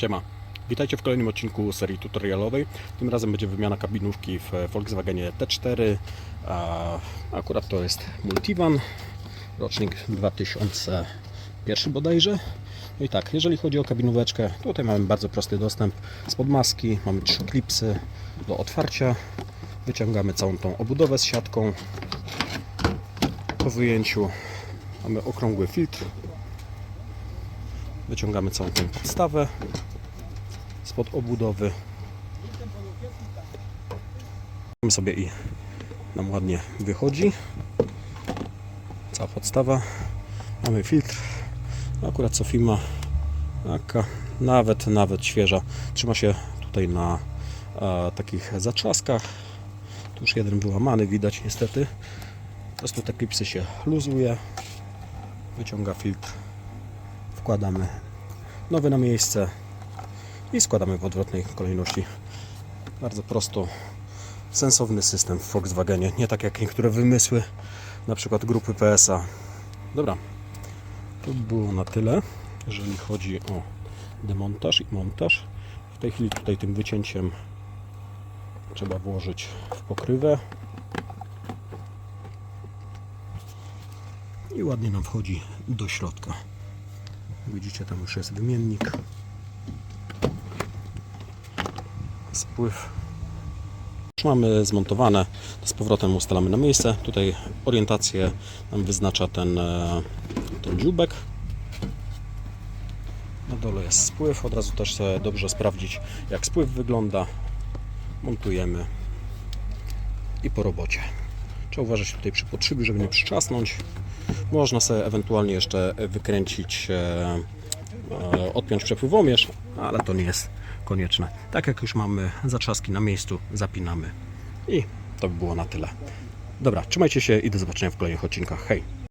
Siema. Witajcie w kolejnym odcinku serii tutorialowej. Tym razem będzie wymiana kabinówki w Volkswagenie T4. A akurat to jest Multivan, rocznik 2001 bodajże. No i tak, jeżeli chodzi o kabinóweczkę, tutaj mamy bardzo prosty dostęp spod maski. Mamy trzy klipsy do otwarcia. Wyciągamy całą tą obudowę z siatką. Po wyjęciu mamy okrągły filtr Wyciągamy całą tę podstawę spod obudowy. Sobie i nam ładnie wychodzi. Cała podstawa. Mamy filtr. Akurat Sofima taka nawet, nawet świeża. Trzyma się tutaj na e, takich zatrzaskach. Tu już jeden wyłamany widać niestety. Po prostu te klipsy się luzuje. Wyciąga filtr wkładamy nowy na miejsce i składamy w odwrotnej kolejności. Bardzo prosto, sensowny system w Volkswagenie, nie tak jak niektóre wymysły, na przykład grupy PSA. Dobra, to by było na tyle, jeżeli chodzi o demontaż i montaż. W tej chwili tutaj tym wycięciem trzeba włożyć w pokrywę i ładnie nam wchodzi do środka. Widzicie, tam już jest wymiennik. Spływ. Już mamy zmontowane. Z powrotem ustalamy na miejsce. Tutaj orientację nam wyznacza ten, e, ten dziubek. Na dole jest spływ. Od razu też dobrze sprawdzić, jak spływ wygląda. Montujemy i po robocie. Trzeba uważać tutaj przy podszybiu, żeby nie przyczasnąć. Można sobie ewentualnie jeszcze wykręcić, e, e, odpiąć przepływomierz, ale to nie jest konieczne. Tak jak już mamy zatrzaski na miejscu, zapinamy i to by było na tyle. Dobra, trzymajcie się i do zobaczenia w kolejnych odcinkach. Hej!